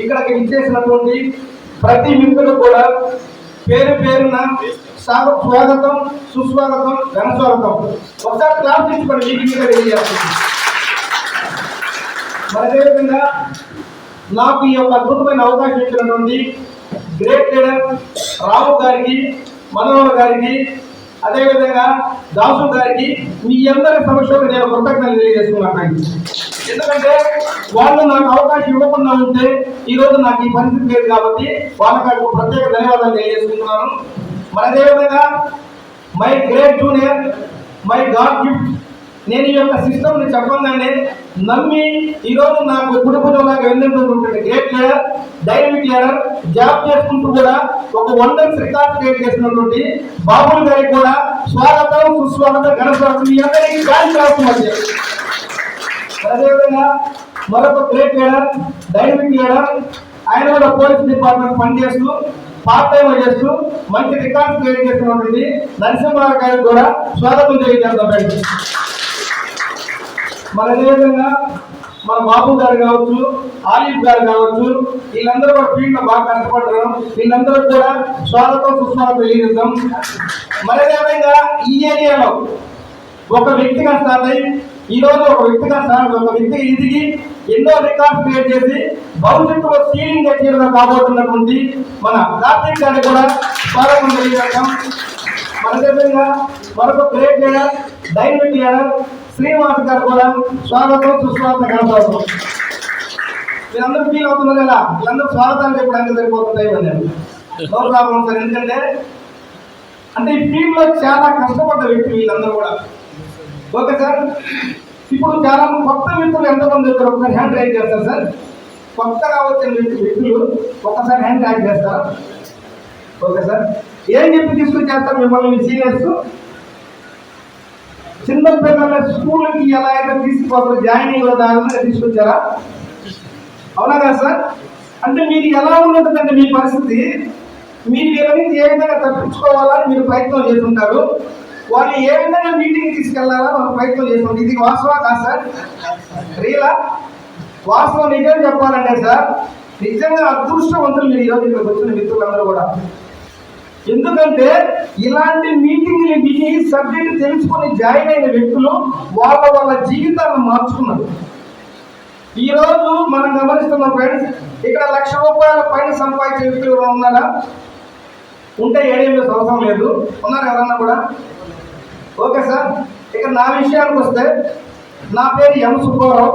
ఇక్కడికి ఇచ్చేసినటువంటి ప్రతి మిత్రులు కూడా పేరు పేరున స్వాగతం సుస్వాగతం ఘనస్వాగతం. ఒకసారి క్లాస్ తీసుకోండి మీకు ఇంకా తెలియజేస్తుంది అదేవిధంగా నాకు ఈ యొక్క అద్భుతమైన అవకాశం ఇచ్చినటువంటి గ్రేట్ లీడర్ రావు గారికి మనోహర్ గారికి అదేవిధంగా దాసు గారికి మీ అందరి సమస్యలు నేను కృతజ్ఞతలు తెలియజేసుకున్నాను. ఎందుకంటే వాళ్ళు నాకు అవకాశం ఇవ్వకుండా ఉంటే ఈరోజు నాకు ఈ పరిస్థితి లేదు కాబట్టి వాళ్ళకి ప్రత్యేక ధన్యవాదాలు తెలియజేసుకుంటున్నాను. మరి అదేవిధంగా my great junior my god gift నేను ఈ యొక్క సిస్టమ్ని చెప్పగానే నమ్మి నాకు రోజు నాకు కుటుంబంలాగా వెళ్ళినటువంటి great leader dynamic leader job చేసుకుంటూ కూడా ఒక వండర్ రికార్డ్ క్రియేట్ చేసినటువంటి బాబుల్ గారికి కూడా స్వాగతం సుస్వాగతం గణస్వాగతం మీ అందరికీ గాలి రాష్ట్రం అదేవిధంగా మరొక గ్రేట్ లీడర్ డైనమిక్ లీడర్ ఆయన కూడా పోలీస్ డిపార్ట్మెంట్ పనిచేస్తూ పార్ట్ టైం చేస్తూ మంచి రికార్డ్ క్రియేట్ చేసినటువంటి నరసింహారావు గారికి కూడా స్వాగతం తెలియజేద్దాం. బయట మన అదేవిధంగా మన బాబు గారు కావచ్చు ఆలిఫ్ గారు కావచ్చు వీళ్ళందరూ కూడా ఫీల్డ్లో బాగా కష్టపడ్డారు. వీళ్ళందరూ కూడా స్వాగతం సుస్వాగతం తెలియజేద్దాం. మరి అదేవిధంగా ఈ ఏరియాలో ఒక వ్యక్తిగా స్టార్ట్ అయ్యి ఈరోజు ఒక వ్యక్తిగా స్టార్ట్ ఒక వ్యక్తి ఎదిగి ఎన్నో రికార్డ్స్ క్రియేట్ చేసి భవిష్యత్తులో సీలింగ్ గట్టిగా కాబోతున్నటువంటి మన కార్తీక్ గారికి కూడా స్వాగతం తెలియజేద్దాం. మన విధంగా మరొక great leader dynamic leader Srinivas garu కూడా స్వాగతం సుస్వాగతం కనపడతాం వీళ్ళందరూ ఫీల్ అవుతున్నారు కదా వీళ్ళందరూ స్వాగతాలు చెప్పడానికి సరిపోతుంటాయి ఇవన్నీ నో ప్రాబ్లం సార్ ఎందుకంటే అంటే ఈ ఫీల్డ్లో చాలా కష్టపడ్డ వ్యక్తులు వీళ్ళందరూ కూడా. Okay sir? ఇప్పుడు చాలా కొత్త మిత్రులు ఎంతమంది వచ్చారు ఒకసారి హ్యాండ్ రైజ్ చేస్తారు సార్. కొత్తగా వచ్చిన వ్యక్తులు ఒకసారి హ్యాండ్ రైజ్ చేస్తారు? Okay sir. ఏం చెప్పి తీసుకుని చేస్తారు మిమ్మల్ని మీ సీనియర్స్ చిన్న పిల్లల స్కూల్కి ఎలా అయితే తీసుకుపోతారు జాయినింగ్ దాని తీసుకొచ్చారా? అవునా కదా సార్? అంటే మీరు ఎలా ఉంటుందంటే మీ పరిస్థితి మీరు వీళ్ళ నుంచి ఏ విధంగా తప్పించుకోవాలని మీరు ప్రయత్నం చేస్తుంటారు? వాళ్ళు ఏ విధంగా మీటింగ్ తీసుకెళ్ళాలని మనం ప్రయత్నం చేస్తుంటారు? ఇది వాస్తవా కాదు సార్? రియలా వాస్తవం నిజం చెప్పాలంటే సార్ నిజంగా అదృష్టవంతులు మీరు ఈరోజు ఇక్కడికి వచ్చిన మిత్రులందరూ కూడా. ఎందుకంటే ఇలాంటి మీటింగ్లు విని సబ్జెక్ట్ తెలుసుకొని జాయిన్ అయిన వ్యక్తులు వాళ్ళ వాళ్ళ జీవితాలను మార్చుకున్నారు. ఈ రోజు మనం గమనిస్తున్నాం ఫ్రెండ్స్ ఇక్కడ లక్ష రూపాయల పైన సంపాదించే వ్యక్తులు ఉన్నారా? ఉంటే ఏడేళ్ళు అవసరం లేదు. ఉన్నారు ఎవరన్నా కూడా? Okay sir. ఇక నా విషయానికి వస్తే నా పేరు M Subbarao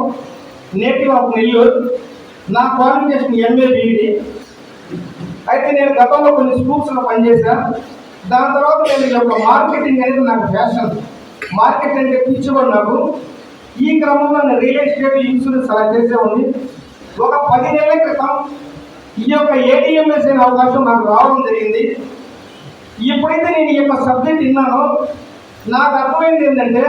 native of Nellore. నా క్వాలిఫికేషన్ ఎంఏ బీఈడి. అయితే నేను గతంలో కొన్ని స్కూల్స్లో పనిచేశాను. దాని తర్వాత నేను ఈ యొక్క మార్కెటింగ్ అనేది నాకు ఫ్యాషన్ మార్కెట్ అంటే పిచ్చి నాకు. ఈ క్రమంలో నేను రియల్ ఎస్టేట్ ఇన్సూరెన్స్ అలా చేసేవాడిని. ఒక పది నెలల క్రితం ఈ యొక్క ఏటీఎంఎస్ అనే అవకాశం నాకు రావడం జరిగింది. ఎప్పుడైతే నేను ఈ యొక్క సబ్జెక్ట్ విన్నానో. నాకు అర్థమైంది ఏంటంటే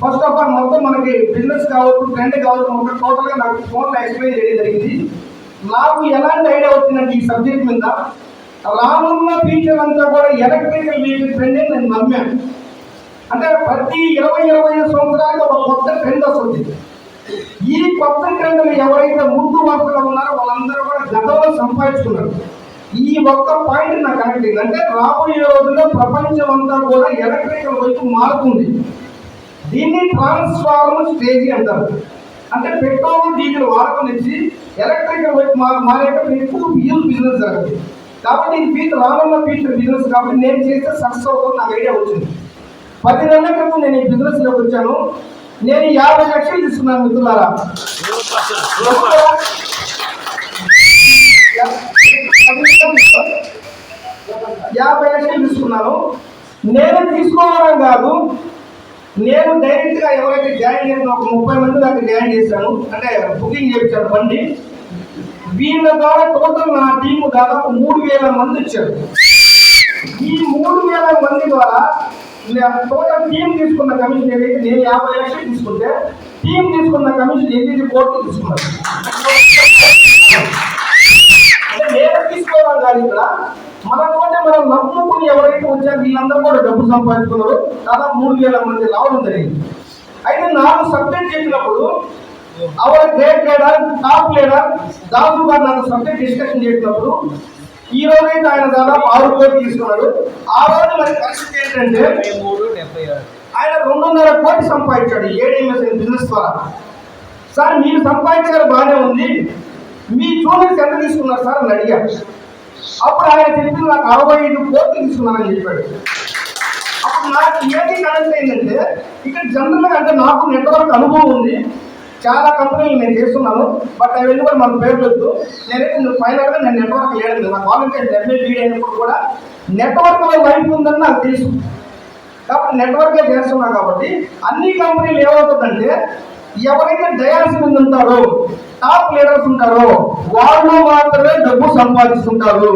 ఫస్ట్ ఆఫ్ ఆల్ మొత్తం మనకి బిజినెస్ కావచ్చు ట్రెండ్ కావచ్చు మొత్తం టోటల్గా నాకు ఫోన్లో ఎక్స్ప్లెయిన్ చేయడం జరిగింది. నాకు ఎలాంటి ఐడియా వచ్చిందంటే ఈ సబ్జెక్ట్ మీద? రానున్న ఫ్యూచర్ అంతా కూడా ఎలక్ట్రికల్ వెహికల్ ట్రెండ్ నేను నమ్మాను. అంటే ప్రతి ఇరవై ఇరవై ఐదు సంవత్సరాలకు ఒక కొత్త ట్రెండ్ వస్తుంది. ఈ కొత్త ట్రెండ్లు ఎవరైతే ముందు వరుసలో ఉన్నారో వాళ్ళందరూ కూడా గతంలో సంపాదించుకున్నారు. ఈ ఒక్క పాయింట్ నాకు కనెక్ట్ అయింది. అంటే రాబోయే రోజుల్లో ప్రపంచం అంతా కూడా ఎలక్ట్రికల్ వైపు మారుతుంది. దీన్ని ట్రాన్స్ఫార్మర్ స్టేజ్ అంటారు. అంటే పెట్రోల్ డీజిల్ వాడకం నుంచి ఎలక్ట్రికల్ వైపు మా- మారేటప్పుడు ఎప్పుడు ఫ్యూల్ బిజినెస్ జరుగుతుంది కాబట్టి ఈ ఫ్యూచర్ రానున్న ఫ్యూచర్ బిజినెస్ కాబట్టి నేను చేస్తే సక్సెస్ అవుతుంది నాకు ఐడియా వచ్చింది. పది నెలల క్రితం నేను ఈ బిజినెస్లోకి వచ్చాను. నేను యాభై లక్షలు తీసుకున్నాను మిత్రులారా. యాభై లక్షలు తీసుకున్నాను. నేను తీసుకోవడం కాదు. నేను డైరెక్ట్గా ఎవరైతే జాయిన్ చేసిన ఒక ముప్పై మంది దాకా జాయిన్ చేశాను. అంటే బుకింగ్ చేయించాను బండి. వీళ్ళ ద్వారా టోటల్ నా టీం దాదాపు మూడు వేల మంది వచ్చారు. ఈ మూడు వేల మంది ద్వారా టోటల్ టీం తీసుకున్న కమిషన్ ఏదైతే నేను యాభై లక్షలు తీసుకుంటే టీం తీసుకున్న కమిషన్ ఎనిమిది కోట్లు తీసుకున్నారు నేను తీసుకోవడం కాదు ఇక్కడ. మన తోటే మనం నమ్ముకుని ఎవరైతే వచ్చారు వీళ్ళందరూ కూడా డబ్బు సంపాదించుకున్నారు. దాదాపు మూడు వేల మంది రావడం జరిగింది. అయితే నాకు సబ్జెక్ట్ చెప్పినప్పుడు our great leader top leader Dasu garu నన్ను సబ్జెక్ట్ డిస్కషన్ చేసినప్పుడు ఈ రోజు అయితే ఆయన దాదాపు ఆరు కోట్లు తీసుకున్నాడు. ఆ రోజు మరి పరిస్థితి ఏంటంటే మూడు ఆయన రెండున్నర కోటి సంపాదించాడు ఏడీఎంఎస్ బిజినెస్ ద్వారా. సార్ మీరు సంపాదించారు బాగానే ఉంది. మీ జూనియర్స్ ఎంత తీసుకున్నారు సార్ అని అడిగారు. అప్పుడు ఆయన చెప్పింది నాకు అరవై ఐదు కోట్లు తీసుకున్నానని చెప్పాడు. అప్పుడు నాకు ఏది కనెక్ట్ అయిందంటే ఇక్కడ జనరల్గా అంటే నాకు నెట్వర్క్ అనుభవం ఉంది. చాలా కంపెనీలు నేను చేస్తున్నాను బట్ అవి కూడా మన పేరు వద్దు నేనైతే ఫైనల్గా నేను నెట్వర్క్ లేదు నా వాలంటీర్ డెబ్బై బీడ్ అయినప్పుడు కూడా నెట్వర్క్ వైపు ఉందని నాకు తెలుసు. కాబట్టి నెట్వర్కే చేస్తున్నా కాబట్టి అన్ని కంపెనీలు ఏమవుతుందంటే ఎవరైతే డయాస్ మీద ఉంటారో టాప్ లీడర్స్ ఉంటారో వాళ్ళు మాత్రమే డబ్బు సంపాదిస్తుంటారు.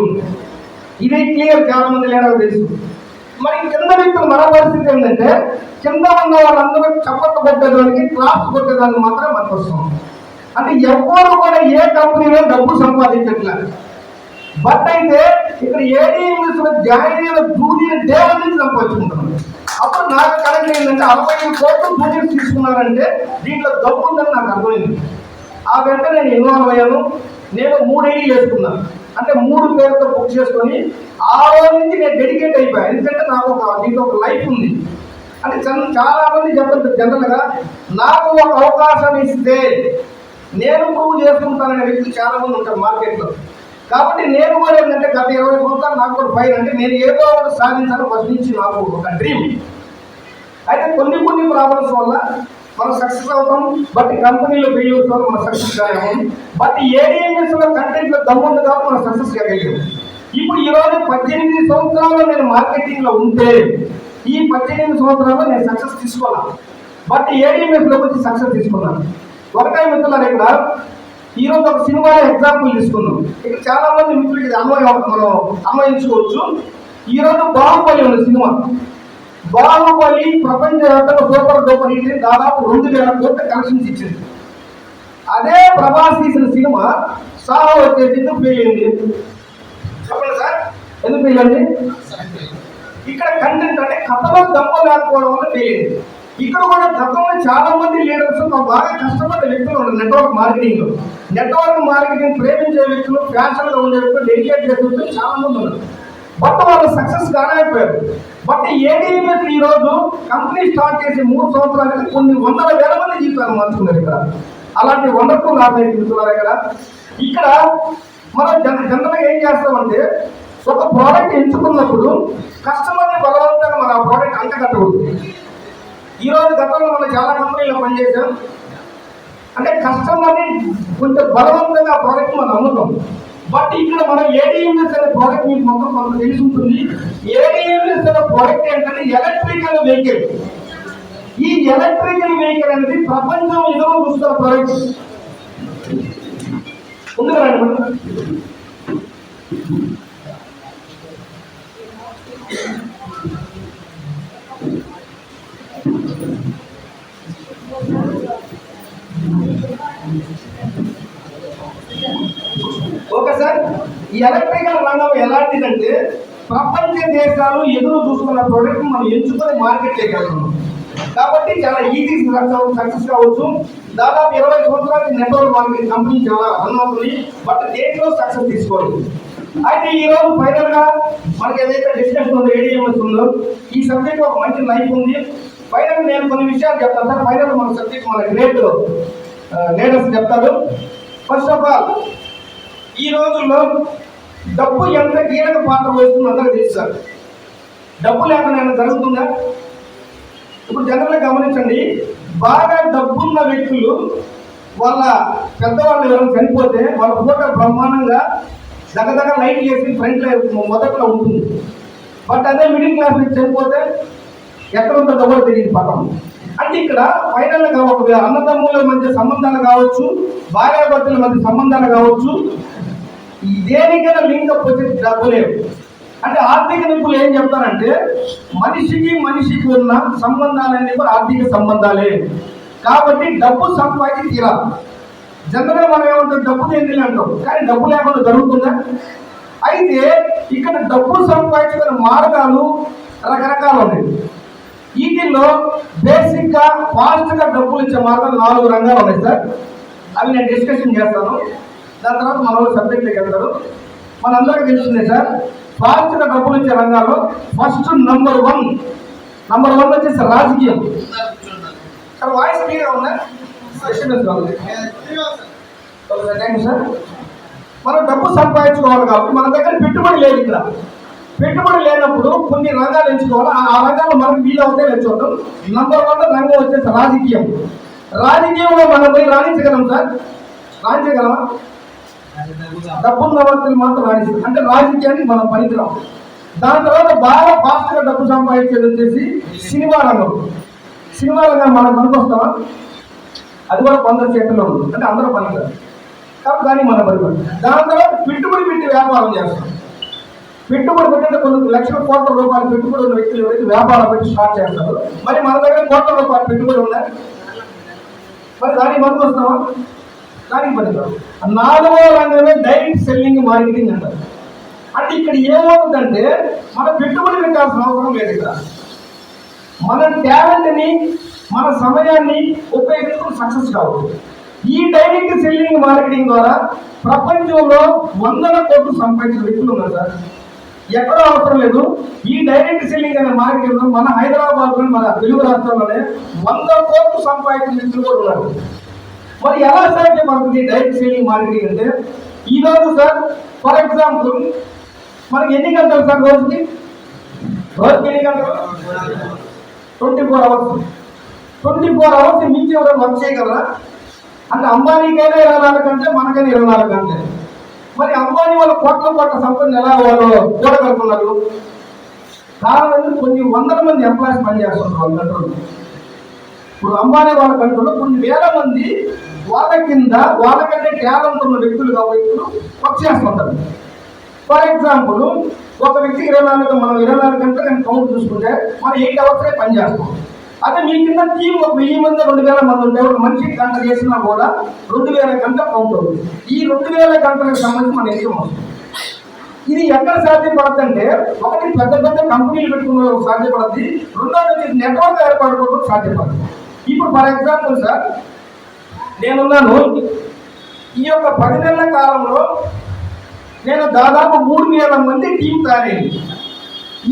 ఇది క్లియర్ చాలా మంది లీడర్ తెలుసు. మరి కింద వ్యక్తులు మన పరిస్థితి ఏంటంటే కింద ఉన్న వాళ్ళందరూ చప్పట్లు కొట్టేదానికి క్లాప్స్ కొట్టేదానికి మాత్రం మనకు వస్తుంది అంటే ఎవరు కూడా ఏ కంపెనీలో డబ్బు సంపాదించట్లేదు. బట్ అయితే ఇక్కడ ఏడీఎంఎస్లో జాయిన్ అయిన జూనియర్ డే నుంచి సంపాదించుకుంటున్నాను అప్పుడు నాకు కరెక్ట్ ఏంటంటే అరవై ఐదు కోట్లు జూనియర్ తీసుకున్నారంటే దీంట్లో డబ్బు ఉందని నాకు అర్థమైంది. ఆ వెంట నేను ఇన్వాల్వ్ అయ్యాను. నేను మూడు ఐడీలు వేసుకున్నాను అంటే మూడు పేరుతో బుక్ చేసుకొని ఆ రోజు నుంచి నేను డెడికేట్ అయిపోయాను ఎందుకంటే నాకు ఒక దీంట్లో ఒక లైఫ్ ఉంది. అంటే చన్- చాలా మంది చెప్తారు జనరల్గా నాకు ఒక అవకాశం ఇస్తే నేను ప్రూవ్ చేసుకుంటాననే వ్యక్తులు చాలా మంది ఉంటారు మార్కెట్లో. కాబట్టి నేను కూడా ఏంటంటే గత ఇరవై సంవత్సరాలు నాకు కూడా పైన అంటే నేను ఏదో ఒకటి సాధించాలని ఫస్ట్ నుంచి నాకు ఒక డ్రీమ్ అయితే కొన్ని కొన్ని ప్రాబ్లమ్స్ వల్ల మనం సక్సెస్ అవుతాం బట్ కంపెనీలో ఫెయిల్యూర్స్ వల్ల మనం సక్సెస్ కాలేము బట్ ఏడిఎంఎస్లో కంటెంట్లో దమ్ముంది కాబట్టి మనం సక్సెస్ కాగలిగాం ఇప్పుడు ఈ రోజు పద్దెనిమిది సంవత్సరాలు నేను మార్కెటింగ్లో ఉంటే ఈ పద్దెనిమిది సంవత్సరాల్లో నేను సక్సెస్ తీసుకున్నాను బట్ ఏడిఎంఎస్ వచ్చి సక్సెస్ తీసుకున్నాను. ఒకటే మిత్రులారు ఇక్కడ ఈ రోజు ఒక సినిమాలో ఎగ్జాంపుల్ తీసుకున్నాం ఇక్కడ చాలా మంది మిత్రులు ఇది అన్వయం మనం అన్వయించుకోవచ్చు ఈ రోజు బాహుబలి ఉంది సినిమా. బాహుబలి ప్రపంచవ్యాప్తంగా సూపర్ డూపర్ హిట్ దాదాపు రెండు వేల కోట్ల కలెక్షన్స్ ఇచ్చింది. అదే ప్రభాస్ తీసిన సినిమా సాహో వచ్చేసి ఎందుకు ఫెయిల్ అయింది? చెప్పండి సార్ ఎందుకు ఫెయిల్ అయింది? ఇక్కడ కంటెంట్ అంటే కథలో దమ్మ లేకపోవడం వల్ల ఫెయిల్ అయింది. ఇక్కడ కూడా గతంలో చాలా మంది లీడర్స్ బాగా కష్టపడ్డ వ్యక్తులు ఉన్నారు నెట్వర్క్ మార్కెటింగ్ నెట్వర్క్ మార్కెటింగ్ ప్రేమించే వ్యక్తులు ఫ్యాషన్గా ఉండే వ్యక్తులు డెడికేట్ చేసే వ్యక్తులు చాలా మంది ఉన్నారు. బట్ వాళ్ళు సక్సెస్ కానైపోయారు బట్ ఏడీఎంఎస్ ఈ రోజు కంపెనీ స్టార్ట్ చేసి మూడు సంవత్సరాలకి కొన్ని వందల వేల మంది జీవితాలు మార్చుకున్నారు ఇక్కడ. అలాంటి వండర్ఫుల్ చూస్తున్నారు ఇక్కడ. ఇక్కడ మనం జన జనరల్గా ఏం చేస్తామంటే ఒక ప్రోడక్ట్ ఎంచుకున్నప్పుడు కస్టమర్ని బలవంతంగా మన ఆ ప్రోడక్ట్ అంటగట్టకూడదు ఈ రోజు గతంలో మనం చాలా కంపెనీలో పనిచేసాం అంటే కస్టమర్ని కొంచెం బలవంతంగా ఆ ప్రోడక్ట్ మనం అమ్ముతాం. బట్ ఇక్కడ మనం ఏడిఎంఎస్ అనే ప్రోడక్ట్ మీకు మొత్తం మనకు తెలిసి ఉంటుంది. ఏడిఎంఎస్ అనే ప్రోడక్ట్ ఏంటంటే ఎలక్ట్రికల్ వెహికల్ ఈ ఎలక్ట్రికల్ వెహికల్ అనేది ప్రపంచం ఎదురు చూస్తున్న ప్రోడక్ట్ ఉంది కదండి you. ఓకే సార్ ఈ ఎలక్ట్రికల్ రంగం ఎలాంటిదంటే ప్రపంచ దేశాలు ఎదురు చూసుకున్న ప్రోడక్ట్ మనం ఎంచుకొని మార్కెట్ చేయగలుగుతాం. కాబట్టి చాలా ఈజీ సక్సెస్ కావచ్చు. దాదాపు ఇరవై సంవత్సరాల నెట్వర్క్ మార్కెట్ కంపెనీ చాలా రన్ అవుతుంది బట్ దేంట్లో సక్సెస్ తీసుకోవాలి అయితే ఈ రోజు ఫైనల్గా మనకి ఏదైతే డిస్కషన్ ఉందో ఏడిఎంఎస్ ఉందో ఈ సబ్జెక్ట్ ఒక మంచి లైఫ్ ఉంది. ఫైనల్ నేను కొన్ని విషయాలు చెప్తాను సార్. ఫైనల్ మన సబ్జెక్ట్ మన గ్రేట్ లీడర్స్ చెప్తారు ఫస్ట్ ఆఫ్ ఆల్ ఈ రోజుల్లో డబ్బు ఎంత కీలక పాత్ర వహిస్తుంది అందరికీ తెలుసు సార్. డబ్బు లేకుండా జరుగుతుందా? ఇప్పుడు జనరల్గా గమనించండి బాగా డబ్బున్న వ్యక్తులు వాళ్ళ పెద్దవాళ్ళు ఎవరైనా చనిపోతే వాళ్ళ ఫోటో బ్రహ్మాండంగా దగ్గర లైట్ చేసి ఫ్రంట్ మొదట్లో ఉంటుంది. బట్ అదే మిడిల్ క్లాస్ నుంచి చనిపోతే ఎక్కడ ఉంటుందో కూడా తెలియదు పక్కన అంటే ఇక్కడ ఫైనల్గా ఒక అన్నదమ్ముల మధ్య సంబంధాలు కావచ్చు భార్యాభర్తల మధ్య సంబంధాలు కావచ్చు దేనికైనా లింకప్ వచ్చే డబ్బు లేవు. అంటే ఆర్థిక నిపుణులు ఏం చెప్తారంటే మనిషికి మనిషికి ఉన్న సంబంధాలన్నీ కూడా ఆర్థిక సంబంధాలే. కాబట్టి డబ్బు సంపాదించి తీరాలి. జనరల్గా మనం ఏమంటాం డబ్బు ఎందుకు అంటాం? కానీ డబ్బు లేకుండా జరుగుతుందా? అయితే ఇక్కడ డబ్బు సంపాదించుకునే మార్గాలు రకరకాలు ఉన్నాయి. వీటిల్లో బేసిక్గా ఫాస్ట్గా డబ్బులు ఇచ్చే మార్గాలు నాలుగు రంగాలు ఉన్నాయి సార్. అవి నేను డిస్కషన్ చేస్తాను. దాని తర్వాత మన వాళ్ళు సబ్జెక్ట్లోకి వెళ్తారు. మనందరికీ తెలిసిందే సార్ ఫాస్ట్గా డబ్బులు ఇచ్చే రంగాల్లో first number one number one వచ్చేసి రాజకీయం. సార్ వాయిస్ క్లియర్ ఉందా? Thank you sir. మనం డబ్బు సంపాదించుకోవాలి కాబట్టి మన దగ్గర పెట్టుబడి లేదు ఇక్కడ. పెట్టుబడి లేనప్పుడు కొన్ని రంగాలు ఎంచుకోవాలి. ఆ- రంగాలు మనం వీలవుతే వీలు ఎంచుకోవడం నంబర్ వన్ రంగం వచ్చేసి రాజకీయం. రాజకీయంలో మనం పోయి రాణించగలం సార్. రాణించగలమా? డబ్బున్న వ్యక్తులు మాత్రం రాజకీయం అంటే రాజకీయానికి మనం పనికిరాం దాని తర్వాత బాగా ఫాస్ట్గా డబ్బు సంపాదించేది వచ్చేసి సినిమా రంగం. సినిమా రంగం మనం పనికొస్తామా అది కూడా కొందరు చేతుల్లో ఉంది. అంటే అందరూ పనికిరారు కాబట్టి దాన్ని మనం పనిపడి దాని తర్వాత పెట్టుబడి పెట్టి వ్యాపారం చేస్తాం. పెట్టుబడి పెట్టిన కొన్ని లక్షల కోట్ల రూపాయలు పెట్టుబడి ఉన్న వ్యక్తులు ఎవరైతే వ్యాపారం పెట్టి స్టార్ట్ చేస్తారు మరి మన దగ్గర కోట్ల రూపాయలు పెట్టుబడి ఉన్నాయి? మరి దాన్ని పనికొస్తామా దానికి పనికిరాదు నాలుగో రంగమే డైరెక్ట్ సెల్లింగ్ మార్కెటింగ్ అంటారు. అంటే ఇక్కడ ఏమవుతుందంటే మన పెట్టుబడి పెట్టాల్సిన అవసరం లేదు ఇక్కడ. మన టాలెంట్ని మన సమయాన్ని ఉపయోగించుకుని సక్సెస్ కావచ్చు ఈ డైరెక్ట్ సెల్లింగ్ మార్కెటింగ్ ద్వారా ప్రపంచంలో వందల కోట్లు సంపాదించిన వ్యక్తులు ఉన్నారు సార్. ఎక్కడ అవసరం లేదు. ఈ డైరెక్ట్ సెల్లింగ్ అనే మార్కెటింగ్ మన హైదరాబాద్లో మన తెలుగు రాష్ట్రాల్లోనే వంద కోట్లు సంపాదించిన వ్యక్తులు కూడా ఉన్నారు. మరి ఎలా సాధ్యపడుతుంది డైరెక్ట్ సెల్లింగ్ మార్కెటింగ్ అంటే ఈ రోజు సార్ ఫర్ ఎగ్జాంపుల్ మనకి ఎన్ని గంటలు సార్ రోజుకి? రోజుకి ఎన్ని గంటలు? Twenty four hours twenty four hours మించి ఎవరైనా వర్క్ చేయగలరా? అంటే అంబానీకైనా ఇరవై నాలుగు గంటలే మనకైనా ఇరవై నాలుగు గంటలే. మరి అంబానీ వాళ్ళ కోట్ల కోట్ల సంపద ఎలా వాళ్ళు చూడగలుగుతున్నారు కారణం కొన్ని వందల మంది ఎంప్లాయీస్ పనిచేస్తున్నారు వాళ్ళ కంట్రోల్ ఇప్పుడు అంబానీ వాళ్ళ కంట్రోల్లో కొన్ని వేల మంది వాళ్ళ కింద వాళ్ళకంటే టాలెంట్ ఉన్న వ్యక్తులుగా వ్యక్తులు వర్క్ చేస్తుంటారు ఫర్ ఎగ్జాంపుల్ ఒక వ్యక్తికి ఇరవై నాలుగు మనం ఇరవై నాలుగు గంటలు నేను కౌంట్ చూసుకుంటే మనం ఎయిట్ అవర్సే పని చేస్తాం. అదే మీ కింద టీం ఒక వెయ్యి మంది రెండు వేల మంది ఉంటే ఒక మనిషికి గంట చేసినా కూడా రెండు వేల గంట కౌంట్ అవుతుంది. ఈ రెండు వేల గంటలకు సంబంధించి మన ఇష్టం వస్తుంది. ఇది ఎక్కడ సాధ్యపడుతుందంటే ఒకటి పెద్ద పెద్ద కంపెనీలు పెట్టుకున్న సాధ్యపడుతుంది రెండోది నెట్వర్క్ ఏర్పడుకోవడం సాధ్యపడుతుంది. ఇప్పుడు ఫర్ ఎగ్జాంపుల్ సార్ నేనున్నాను. ఈ యొక్క పది నెలల కాలంలో నేను దాదాపు మూడు వేల మంది టీం తయారైంది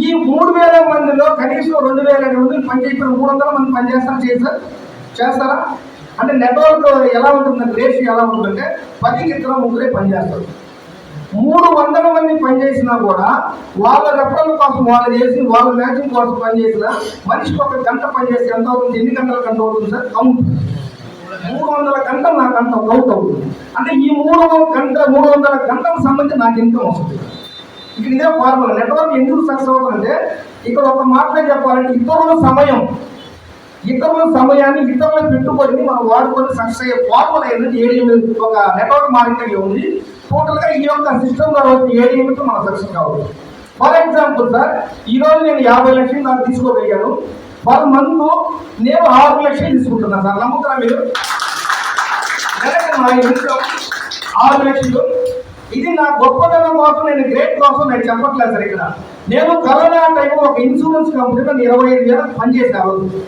ఈ మూడు వేల మందిలో కనీసం రెండు వేల మంది పనిచేసిన మూడు వందల మంది పనిచేస్తారు చేస్తారు చేస్తారా? అంటే నెట్వర్క్ ఎలా ఉంటుందంటే రేషియో ఎలా ఉంటుందంటే పదికి ఇతర ముగ్గురే పనిచేస్తారు. మూడు వందల మంది పనిచేసినా కూడా వాళ్ళ రెఫరల్ కోసం వాళ్ళు చేసి వాళ్ళ మ్యాచింగ్ కోసం పనిచేసిన మనిషికి ఒక గంట పనిచేస్తే ఎంత అవుతుంది? ఎన్ని గంటల గంట అవుతుంది సార్? కౌంట్. మూడు వందల గంటలు నాకు అంత కౌంట్ అవుతుంది అంటే ఈ మూడు గంట మూడు వందల గంటల సంబంధించి నాకు ఇన్కమ్ వస్తుంది. ఇక్కడ ఇదే ఫార్ములా నెట్వర్క్ ఎందుకు సక్సెస్ అవుతుందంటే ఇక్కడ ఒక మాటలో చెప్పాలంటే ఇతరుల సమయం ఇతరుల సమయాన్ని ఇతరుల పెట్టుబడిని మనం వాడుకొని సక్సెస్ అయ్యే ఫార్ములా ఏంటంటే ఏడిఎం ఒక నెట్వర్క్ మార్కెటింగ్ ఉంది. టోటల్గా ఈ యొక్క సిస్టమ్ ద్వారా ఏడిఎంతో మనం సక్సెస్ కావాలి ఫర్ ఎగ్జాంపుల్ సార్ ఈ రోజు నేను యాభై లక్షలు నాకు తీసుకోగలిగాను. పర్ మంత్ నేను ఆరు లక్షలు తీసుకుంటున్నాను సార్. నమ్ముతారా మీరు? నా ఇన్కమ్ ఆరు లక్షలు. ఇది నా గొప్పతనం కోసం నేను గ్రేట్ కోసం నేను చెప్పట్లేదు సార్ ఇక్కడ. నేను కరోనా టైంలో ఒక ఇన్సూరెన్స్ కంపెనీలో ఇరవై ఐదు వేల పనిచేసే రోజు.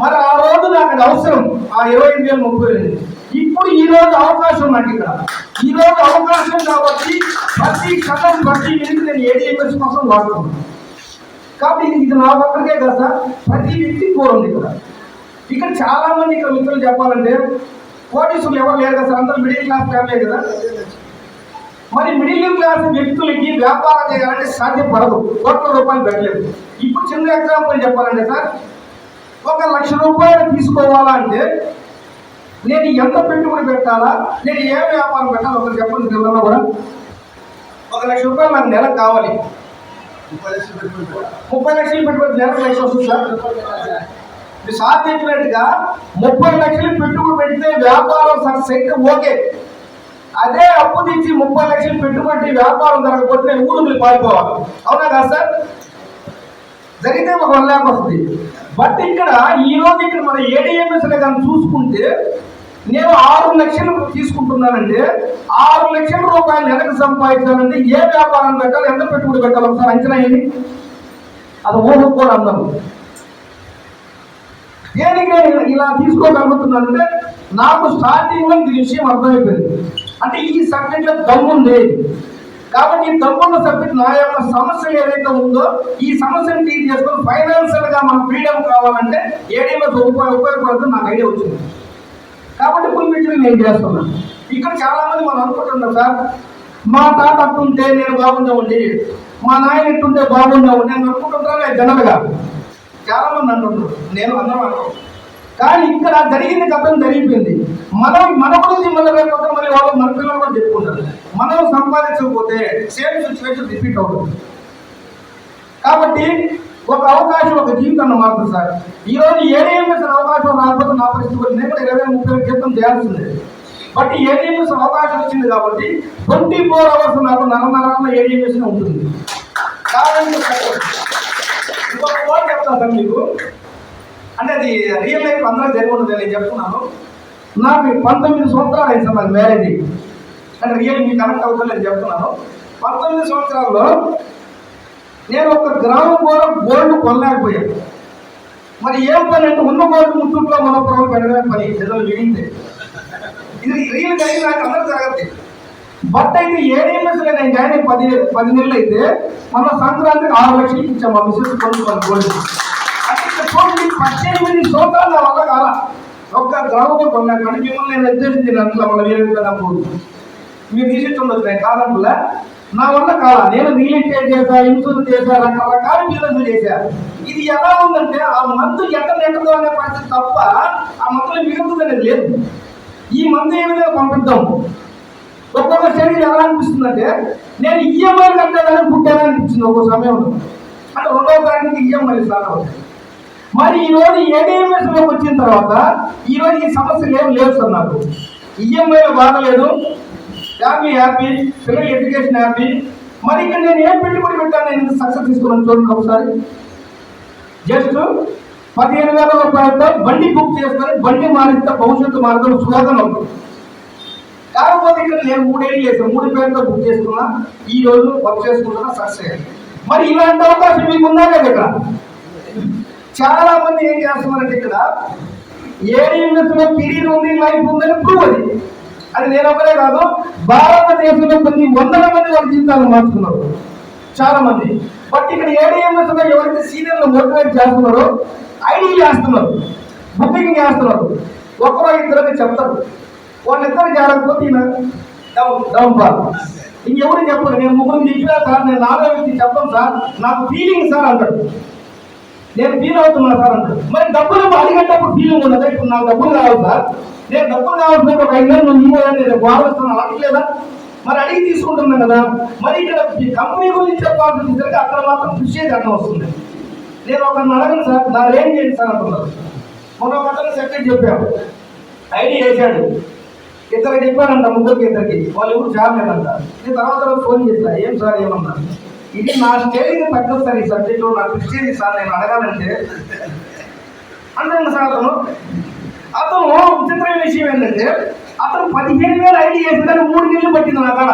మరి ఆ రోజు నాకు అది అవసరం. ఆ ఇరవై ఐదు వేలు ముప్పై వేలు. ఇప్పుడు ఈ రోజు అవకాశం నాకు ఇక్కడ. ఈ రోజు అవకాశం కాబట్టి ప్రతి క్షణం ప్రతి మినిట్ నేను ఏడిఎంఎస్ కోసం వాడుతున్నాను. కాబట్టి ఇది నా ఒక్కరికే కదా సార్ ప్రతి వ్యక్తి కోరుంది ఇక్కడ ఇక్కడ చాలా మంది ఇక్కడ మిత్రులు చెప్పాలంటే కోటీశ్వరులు ఎవరు లేరు కదా సార్ అందరూ మిడిల్ క్లాస్ ఫ్యామిలీ కదా. మరి మిడిల్ క్లాస్ వ్యక్తులకి వ్యాపారం చేయాలంటే సాధ్యపడదు. కోట్ల రూపాయలు పెట్టలేదు. ఇప్పుడు చిన్న ఎగ్జాంపుల్ చెప్పాలంటే సార్ ఒక లక్ష రూపాయలు తీసుకోవాలా అంటే నేను ఎంత పెట్టుబడి పెట్టాలా నేను ఏ వ్యాపారం పెట్టాలి ఒకరు చెప్పండి ఎవరన్నా కూడా. ఒక లక్ష రూపాయలు నాకు నెలకు కావాలి. ముప్పై లక్షలు పెట్టుబడి నెలకు లక్ష వస్తుంది సార్ మీరు సార్ చెప్పినట్టుగా ముప్పై లక్షలు పెట్టుబడి పెడితే వ్యాపారం సక్సెస్ ఓకే. అదే అప్పు తెచ్చి ముప్పై లక్షలు పెట్టుబడి వ్యాపారం జరగకపోతే నేను ఊరు పారిపోవాలి. అవునా కాదు సార్? జరిగితే ఒక వన్ ల్యాక్ వస్తుంది. బట్ ఇక్కడ ఈ రోజు ఇక్కడ మన ఏడిఎంఎస్ కానీ చూసుకుంటే నేను ఆరు లక్షలు తీసుకుంటున్నానంటే ఆరు లక్షల రూపాయలు నెలకు సంపాదించాలంటే ఏ వ్యాపారం పెట్టాలి ఎంత పెట్టుబడి పెట్టాలి ఒకసారి అంచనా ఏంటి అది ఊహకు అందరూ అందరు దేనికి నేను ఇలా తీసుకోగలుగుతున్నానంటే నాకు స్టార్టింగ్లో ఈ విషయం అర్థమైపోయింది. అంటే ఈ సబ్జెక్ట్లో దమ్ముంది కాబట్టి ఈ దమ్మున్న సబ్జెక్ట్ నా యొక్క సమస్య ఏదైతే ఉందో ఈ సమస్యను డీల్ చేసుకొని ఫైనాన్షియల్గా ఫ్రీడమ్ కావాలంటే ఏడీలో ఉపయోగపడుతుంది నాకు ఐడియా వచ్చింది. కాబట్టి పులిపించి మేము చేస్తున్నా. ఇక్కడ చాలా మంది మనం అనుకుంటున్నాం సార్ మా తాత అట్టుంటే నేను బాగుండవండి మా నాయన ఇట్టుంటే బాగుండవు నేను అనుకుంటుంటాను జనరల్గా చాలా మంది అంటుంటారు నేను అందరం అనుకుంటాను కానీ ఇక్కడ జరిగింది గతం జరిగిపోయింది. మనం మన గురించి మన రేపు మళ్ళీ వాళ్ళు మన పిల్లలు కూడా చెప్పుకుంటారు. మనం సంపాదించకపోతే సేమ్ సిచ్యువేషన్ రిపీట్ అవుతుంది. కాబట్టి ఒక అవకాశం ఒక జీవితాన్ని మారుతుంది సార్. ఈ రోజు ఏడీఎంఎస్ అవకాశం రాకపోతే నా పరిస్థితి కూడా నేను కూడా ఇరవై ముప్పై వేల జీతం చేయాల్సిందే. బట్ ఏడీఎంఎస్ అవకాశం వచ్చింది కాబట్టి ట్వంటీ ఫోర్ అవర్స్ నాకు నరనరాల ఏడీఎంఎస్ ఉంటుంది. ఇంకొక కోట్ చెప్తాను సార్ మీకు. అంటే అది రియల్ లైఫ్ అందరూ జరిగి నేను చెప్తున్నాను. నాకు పంతొమ్మిది సంవత్సరాలు అయింది సార్ నాకు మ్యారేజ్ అంటే రియల్ మీకు కనెక్ట్ అవుతుంది నేను చెప్తున్నాను. పంతొమ్మిది సంవత్సరాల్లో నేను ఒక గ్రామం కూడా గోల్డ్ కొనలేకపోయాను మరి ఏం పని అంటే ఉన్న గోల్డ్ ముట్టుట్లో మన ప్రభుత్వం పెట్టడమే పని నిజంగా విడింది ఇది రియల్ జరిగిన నాకు అందరూ జరగదు బట్ అయితే ఏడేఎంఎస్ నేను జాయిన్ అయ్యి పది పది నెలలు అయితే మన సంక్రాంతికి ఆరు లక్షలకి ఇచ్చాం మా మిస్సెస్ కొనుక్కోవాలి గోల్డ్ అంటే ఇక్కడ చూడండి పద్దెనిమిది సంవత్సరాలు నా వల్ల కాల ఒక్క గ్రామంలో కొన్నాను కానీ మిమ్మల్ని నేను ఉద్దేశించిన అట్లా మన వేరే విధంగా పోదు మీరు తీసి ఉండొచ్చు నేను కాదంటులే నా వల్ల కాల. నేను రియల్ ఎస్టేట్ చేశా ఇన్సూరెన్స్ చేశా రకరకాల బిజినెస్ చేశా ఇది ఎలా ఉందంటే ఆ మందు ఎట్ట నెట్టదు అనే పరిస్థితి తప్ప ఆ మందులో మిగులుతుంది అనేది లేదు. ఈ మందు ఏ విధంగా పంపిద్దాం? ఒక్కొక్క శరీరం ఎలా అనిపిస్తుంది అంటే నేను ఈఎంఐ కట్టాలని పుట్టానని అనిపించింది ఒక సమయంలో. అంటే రెండవ తారీఖుకి ఈఎంఐ సార్ మరి ఈరోజు రోజు ఏడీఎంఎస్ వచ్చిన తర్వాత ఈ ఈ సమస్యలు ఏం లేవు సార్ నాకు. ఈఎంఐ బాగలేదు. హ్యాపీ హ్యాపీ పిల్లల ఎడ్యుకేషన్ హ్యాపీ. మరి ఇక్కడ నేను ఏం పెట్టుబడి పెట్టాను నేను సక్సెస్ తీసుకున్నాను చూడండి ఒకసారి. జస్ట్ పదిహేను వేల రూపాయలతో బండి బుక్ చేసుకొని బండి మారిస్తే భవిష్యత్తు మార్గం స్లోగన్ అవుతుంది కాకపోతే ఇక్కడ నేను మూడేళ్ళు చేశాను. మూడు పేర్లతో బుక్ చేసుకున్నా. ఈ రోజు వర్క్ చేసుకుంటున్నా సక్సెస్ అయ్యాను మరి ఇలాంటి అవకాశం మీకు ఉందా కదా ఇక్కడ? చాలా మంది ఏం చేస్తున్నారంటే ఇక్కడ ఏడీఎంఎస్లో కెరీర్ ఉంది లైఫ్ ఉందని ప్రూవ్ అది. అది నేను ఒకరే కాదు భారతదేశంలో కొన్ని వందల మంది వాళ్ళ జీవితాలను మార్చుకున్నారు. చాలా మంది. బట్ ఇక్కడ ఏడీఎంఎస్ ఎవరైతే సీనియర్లు మోటివేట్ చేస్తున్నారో ఐడి చేస్తున్నారు బుకింగ్ చేస్తున్నారు ఒకరో ఇద్దరికి చెప్తారు. వాళ్ళిద్దరు చేరకపోతే డౌన్ డౌన్ పాల్ ఇంకెవరు చెప్పరు నేను ముగ్గురు చెప్పినా సార్ నేను నాలుగో వ్యక్తి చెప్పను సార్ నాకు ఫీలింగ్ సార్ అంటాడు. నేను ఫీల్ అవుతున్నా సార్ అంటాడు. మరి డబ్బులు అడిగేటప్పుడు ఫీలింగ్ ఉండదు? ఇప్పుడు నాకు డబ్బులు కావాలి సార్. నేను డబ్బులు కావాల్సిన ఒక ఐదు నెలలు నువ్వు ఇవ్వు నేను గౌరవిస్తున్నాను అడగలేదా మరి అడిగి తీసుకుంటున్నాను కదా. మరి ఇక్కడ ఈ కంపెనీ గురించి చెప్పాల్సిన సరికి అక్కడ మాత్రం కృషి చేసి అర్థం వస్తుంది నేను ఒకరిని అడగను సార్ నా ఏం చేయండి సార్ అంటున్నారు మొన్న ఒక అతను సెక్రెట్ చెప్పాము ఐడి వేసాడు ఇద్దరు చెప్పానంట ముగ్గురికి ఇద్దరికి. వాళ్ళు ఎవరు చేరలేదంట నేను తర్వాత ఫోన్ చేశా ఏం సార్ ఏమన్నా? ఇది నా స్టేజ్కి తగ్గదు సార్ ఈ సబ్జెక్టు నాకు ఇచ్చేది సార్ నేను అడగాలంటే. అంటే సార్ అతను. అతను విచిత్రమైన విషయం ఏంటంటే అతను పదిహేను వేలు ఐడి చేసిందని మూడు నెలలు పట్టింది నా కాడ.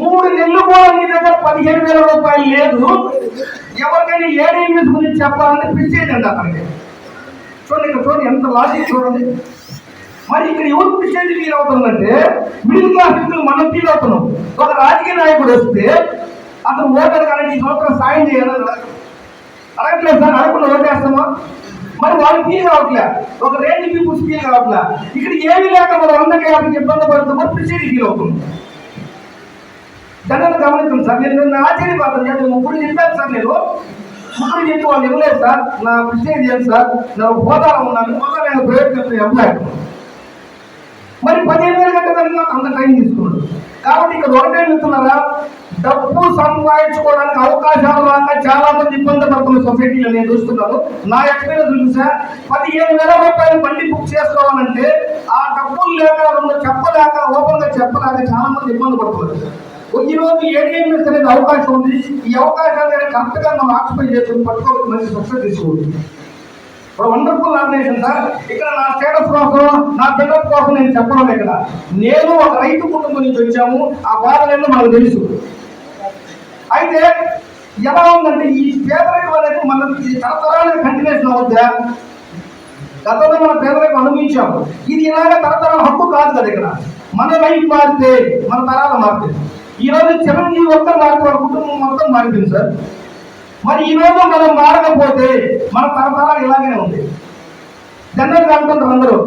మూడు నెలలు కూడా నీ దగ్గర పదిహేను వేల రూపాయలు లేదు. ఎవరికైనా ఏడేఎంఎస్ గురించి చెప్పాలంటే పిచ్చేదండి అతనికి? చూడండి ఇక్కడ చూడండి ఎంత లాజిక్ చూడండి. మరి ఇక్కడ ఎవరు పిచ్చేది ఫీల్ అవుతుందంటే మిడిల్ క్లాస్ పీపుల్ మనం ఫీల్ అవుతున్నాం. ఒక రాజకీయ నాయకుడు వస్తే అతను ఓటర్ కానీ ఈ సంవత్సరం సాయం చేయాలని అడగట్లేదు సార్ అడగకుండా ఓటేస్తామా? మరి వాళ్ళు ఫీల్ కావట్లే. ఒక రేంజ్ పీపుల్స్ ఫీల్ కావట్లే. ఇక్కడ ఏమీ లేక మరి వందకి యాభైకి ఇబ్బంది పడుతుందో ప్రిసిడీ ఫీల్ అవుతుంది. జనాలు గమనించండి సార్ నేను నిన్న ఆశ్చర్యపోతాను. నేను ముగ్గురు చెప్పాను సార్ నేను. ముగ్గురు చెప్పి వాళ్ళు ఇవ్వలేదు సార్. నా ప్రిసిడీ చేయండి సార్. నేను హోదాలో ఉన్నాను. హోదా నేను ప్రయోజనం కంపెనీ ఎంప్లాయ్ మరి పదిహేను వేల గంటల అంత టైం తీసుకున్నాడు. కాబట్టి ఇక్కడ ఒకటే చెప్తున్నారా? డబ్బు సంపాదించుకోవడానికి అవకాశాలు రాక చాలా మంది ఇబ్బంది పడుతున్న సొసైటీలో నేను చూస్తున్నాను. నా ఎక్స్పీరియన్స్ చూసా. పదిహేను వేల రూపాయలు బండి బుక్ చేసుకోవాలంటే ఆ డబ్బులు లేక రెండు చెప్పలేక ఓపెన్గా చెప్పలేక చాలా మంది ఇబ్బంది పడుతున్నారు. ఈ రోజు ఏడిఎంఎస్ అనేది అవకాశం ఉంది. ఈ అవకాశాన్ని కరెక్ట్గా మనం ఆక్యుపై చేసుకుని పట్టుకోవాలి మంచి సక్సెస్ తీసుకోవాలి. వండర్ఫుల్ ఆర్గనైజేషన్ సార్ ఇక్కడ నా స్టేటస్ కోసం నా బిల్డప్ కోసం నేను చెప్పడం ఇక్కడ. నేను ఒక రైతు కుటుంబం నుంచి వచ్చాము. ఆ బాధలేదో మనకు తెలుసు. అయితే ఎలా ఉందంటే ఈ పేదరికం అనేది మన తరతరాలుగా కంటిన్యూషన్ అవుద్దా? గతంలో మన పేదలకు అనుభవించాము. ఇది ఇలాగ తరతరాల హక్కు కాదు కదా ఇక్కడ. మన లైఫ్ మారితే మన తరాలు మారితే. ఈరోజు చిరంజీవి ఒక్కరు మారితే మన కుటుంబం మొత్తం మారిపోయింది సార్. మరి ఈ రోజు మనం మారకపోతే మన తరతరాలు ఇలాగే ఉంది. జనరల్ అనుకుంటారు అందరూ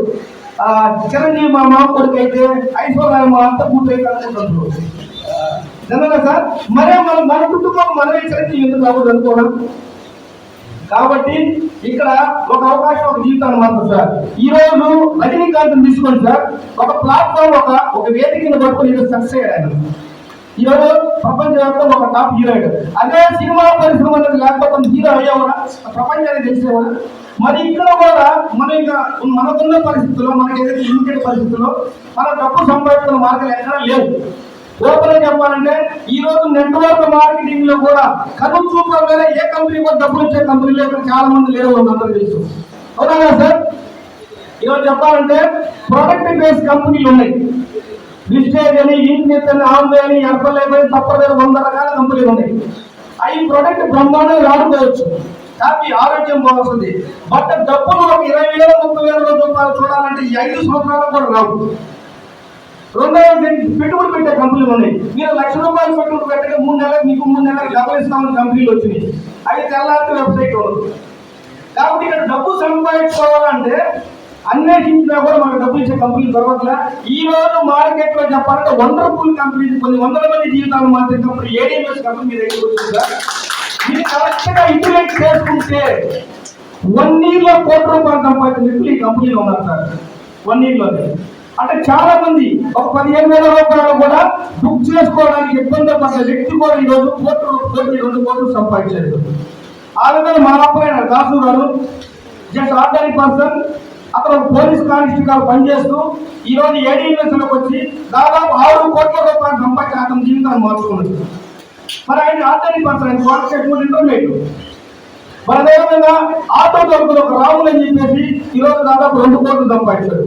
చిరంజీవి మా మామ కొడుకు అయితే ఐశ్వర్య మా అత్త కూతురు అయితే అనుకుంటున్నారు జనరల్ సార్? మరే మన మన కుటుంబం మనమే చరిత్ర ఎందుకు రావద్దు అనుకోవడం? కాబట్టి ఇక్కడ ఒక అవకాశం ఒక జీవితాన్ని మాత్రం సార్. ఈ రోజు రజనీకాంత్ తీసుకోండి సార్ ఒక ప్లాట్ఫామ్ ఒక ఒక వేదికను పట్టుకొని ఈరోజు సక్సెస్ అయ్యాడు ఈ రోజు ప్రపంచవ్యాప్తంగా ఒక టాప్ హీరోయిడ్ అదే సినిమా పరిశ్రమ అనేది లేకపోతే హీరో అయ్యేవాడా ప్రపంచానికి తెలిసేవాడా మరి ఇక్కడ కూడా మన ఇంకా మనకున్న పరిస్థితుల్లో మనకి ఏదైతే లిమిటెడ్ పరిస్థితుల్లో మన డబ్బు సంపాదించిన మార్గాలు ఎక్కడా లేవు. ఓపెన్ చెప్పాలంటే ఈ రోజు నెట్వర్క్ మార్కెటింగ్లో కూడా కను చూపడం ఏ కంపెనీ కూడా డబ్బులు ఇచ్చే కంపెనీలు ఇక్కడ చాలా మంది లేరు అని అందరూ తెలుసు. అవునా కదా సార్? ఈరోజు చెప్పాలంటే ప్రొడక్ట్ బేస్ కంపెనీలు ఉన్నాయి. విస్టేజ్ అని ఇన్ఫినిట్ అని ఆంధ్ర అని ఎర్బల్ అని తప్పదు వంద రకాల కంపెనీలు ఉన్నాయి. అవి ప్రొడక్ట్ బ్రహ్మాండంగా ఆడుకోవచ్చు కానీ ఆరోగ్యం బాగుంటుంది. బట్ డబ్బులు ఒక ఇరవై వేల ముప్పై వేల రూపాయలు చూడాలంటే ఈ ఐదు సంవత్సరాలు కూడా రావు. రెండవది పెట్టుబడి పెట్టే కంపెనీలు ఉన్నాయి. మీరు లక్ష రూపాయలు పెట్టుబడి పెట్టక మూడు నెలలకు మీకు మూడు నెలలకు డబ్బులు ఇస్తామని కంపెనీలు వచ్చినాయి. అవి తెల్లారి వెబ్సైట్ కాబట్టి ఇక్కడ డబ్బు సంపాదించుకోవాలంటే అన్వేషించినా కూడా మనకు డబ్బులు ఇచ్చే కంపెనీలు దొరకట్లే. ఈ రోజు మార్కెట్లో చెప్పాలంటే వండర్ఫుల్ కంపెనీ కొన్ని వందల మంది జీవితాలు మార్చేటప్పుడు కంపెనీ ఏడిఎంఎస్ కంపెనీ మీ దగ్గర వచ్చింది సార్. ఇది కరెక్ట్గా ఇంప్లిమెంట్ చేసుకుంటే వన్ ఇయర్లో కోటి రూపాయలు సంపాదించిన ఈ కంపెనీలో ఉన్నారు సార్. వన్ ఇయర్లోనే అంటే చాలా మంది ఒక పదిహేను వేల రూపాయలు కూడా బుక్ చేసుకోవడానికి ఇబ్బంది పడిన వ్యక్తి కూడా ఈరోజు రోజు కోట్లు రెండు కోట్లు సంపాదించారు. ఆ విధంగా మా అబ్బాయి Dasu garu just ordinary person అక్కడ పోలీస్ కానిస్టేబుల్ పనిచేస్తూ ఈ రోజు ఏడీఎంఎస్ వచ్చి దాదాపు ఆరు కోట్ల రూపాయలు సంపాదించి అతని జీవితాన్ని మార్చుకున్నాడు. మరి ఆయన ఆర్డరీ పర్సన్ ఆయన వర్క్ చేసుకుంటే ఇంటర్మీడియట్ మరి అదేవిధంగా ఆటో దొరుకులు ఒక రాములు అని చెప్పేసి ఈ రోజు దాదాపు రెండు కోట్లు సంపాదించాడు.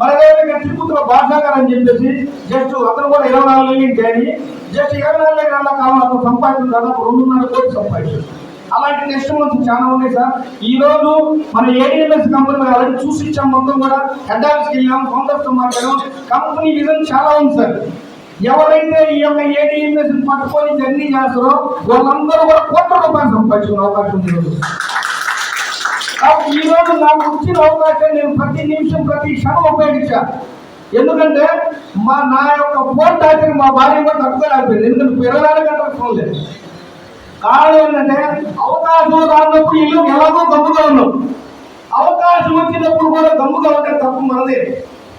మన అదేవిధంగా తిరుపతిలో భాషాగారు అని చెప్పేసి జస్ట్ అతను కూడా ఇరవై నాలుగు నెలలు కానీ జస్ట్ ఇరవై నాలుగు నెలల కావాలి? అతను సంపాదించిన దాదాపు రెండున్నర కోట్లు సంపాదించాడు అలాంటి నెక్స్ట్ మంత్ చాలా ఉన్నాయి సార్. ఈ రోజు మన ఏడిఎంఎస్ కంపెనీ ఆల్రెడీ చూసి ఇచ్చాం. మొత్తం కూడా హెడ్ ఆఫీస్కి వెళ్ళాం ఫౌండర్స్తో మాట్లాడాం. కంపెనీ విజన్ చాలా ఉంది సార్. ఎవరైతే ఈ యొక్క ఏడిఎంఎస్ పట్టుకొని జర్నీ చేస్తారో వాళ్ళందరూ కూడా కోట్ల రూపాయలు సంపాదించుకునే అవకాశం ఉంది ఈ రోజు. ఈ రోజు నాకు వచ్చిన అవకాశం నేను ప్రతి నిమిషం ప్రతి క్షణం ఉపయోగించాను ఎందుకంటే మా నా యొక్క ఫోన్ టార్చర్ మా భార్య కూడా తట్టుకోలేకపోయింది ఎందుకంటే ఇరవై నాలుగు గంటల ఫోన్ లేదు కారణం ఏంటంటే అవకాశం రానప్పుడు ఇల్లు ఎలాగో గమ్ముగా ఉన్నాం. అవకాశం వచ్చినప్పుడు కూడా గమ్ముగా ఉంటే తప్పు మనదే.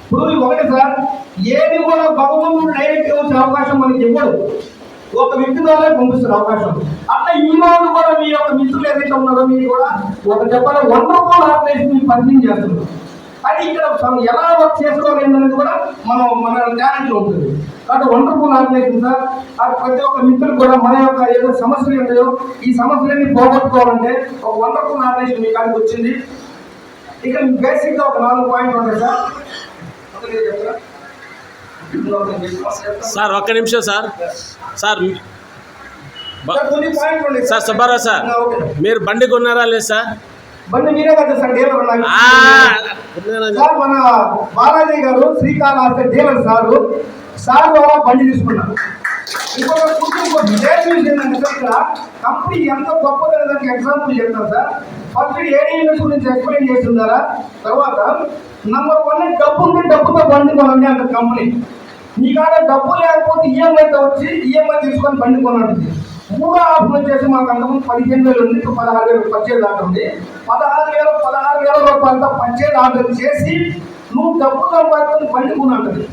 ఇప్పుడు ఒకటి సార్ ఏది కూడా భగవంతుడు డైరెక్ట్ వచ్చే అవకాశం మనకి ఇవ్వడు. ఒక వ్యక్తి ద్వారా పంపిస్తున్న అవకాశం అట్లా ఈ రోజు కూడా మీ యొక్క మిత్రులు ఏదైతే ఉన్నారో మీరు కూడా ఒక చెప్పాలి వండర్ఫుల్ ఆర్గనైజేషన్ మీరు పరిచయం చేస్తున్నారు. అది ఇక్కడ మనం ఎలా వర్క్ చేసుకోవాలి అనేది కూడా మనం మన టాలెంట్లో ఉంటుంది. కాబట్టి వండర్ఫుల్ ఆర్గనైజేషన్ సార్. అది ప్రతి ఒక్క మిత్రులు కూడా మన యొక్క ఏదో సమస్యలు ఉంటాయో ఈ సమస్యలన్నీ పోగొట్టుకోవాలంటే ఒక వండర్ఫుల్ ఆర్గనైజేషన్ మీ కాడికి వచ్చింది. ఇక్కడ బేసిక్గా ఒక నాలుగు పాయింట్లు ఉంటాయి సార్. చెప్తారా? సార్ ఒక్క నిమిషం sir. Sir sir, Subbarao sir. మీరు బండి కొన్నారా లేదు సార్? బండి మీరే కదా సార్ డీలర్? సార్ మన బాలాజీ గారు శ్రీకాళహస్తి డీలర్ సారు సార్ ద్వారా బండి తీసుకున్నారు. ఇంకొక ఇక్కడ కంపెనీ ఎంత గొప్పదని దానికి ఎగ్జాంపుల్ చెప్తాను సార్. ఫస్ట్ ఏడీఎంఎస్ గురించి ఎక్స్ప్లెయిన్ తర్వాత నంబర్ వన్ డబ్బు ఉంటే డబ్బుతో బండి కొనండి అంత కంపెనీ. నీ కాడ డబ్బు లేకపోతే ఈఎంఐతో వచ్చి ఈఎంఐ తీసుకొని బండి కొనండి మూడో ఆప్షన్ వచ్చేసి మాకు అంతకుముందు పదిహేను వేలు ఉంది ఇప్పుడు పదహారు వేలు పచ్చే ఆర్డర్ ఉంది. పదహారు వేలు పదహారు వేల రూపాయలతో పచ్చేది ఆర్డర్ చేసి నువ్వు డబ్బు సంపాదించుకొని బండి కొనంటది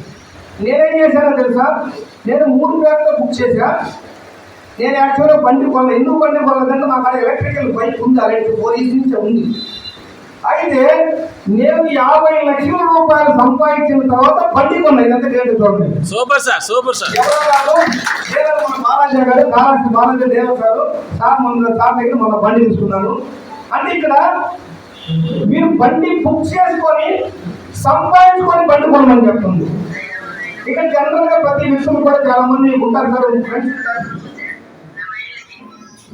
నేనేం చేశానో తెలుసా? నేను మూడు వేలతో బుక్ చేశా. నేను యాక్చువల్గా బండి కొన్నాను ఎందుకు బండి కొనలేదంటే నాకు ఎలక్ట్రికల్ బైక్ ఉంది అలాంటి ఫోర్ నుంచే నుంచి ఉంది. అయితే నేను యాభై లక్షల రూపాయలు సంపాదించిన తర్వాత బండి కొన్నా. ఇదంతా గ్రేట్ చూడండి super sir super sir. Balaji garu Kalahasti Balaji దేవ గారు సార్ మన సార్ దగ్గర మన బండి తీసుకున్నాను అంటే ఇక్కడ మీరు బండి బుక్ చేసుకొని సంపాదించుకొని బండి కొనమని చెప్తుంది. ఇక్కడ జనరల్గా ప్రతి విషయం కూడా చాలా మంది ఉంటారు సార్ ఫ్రెండ్స్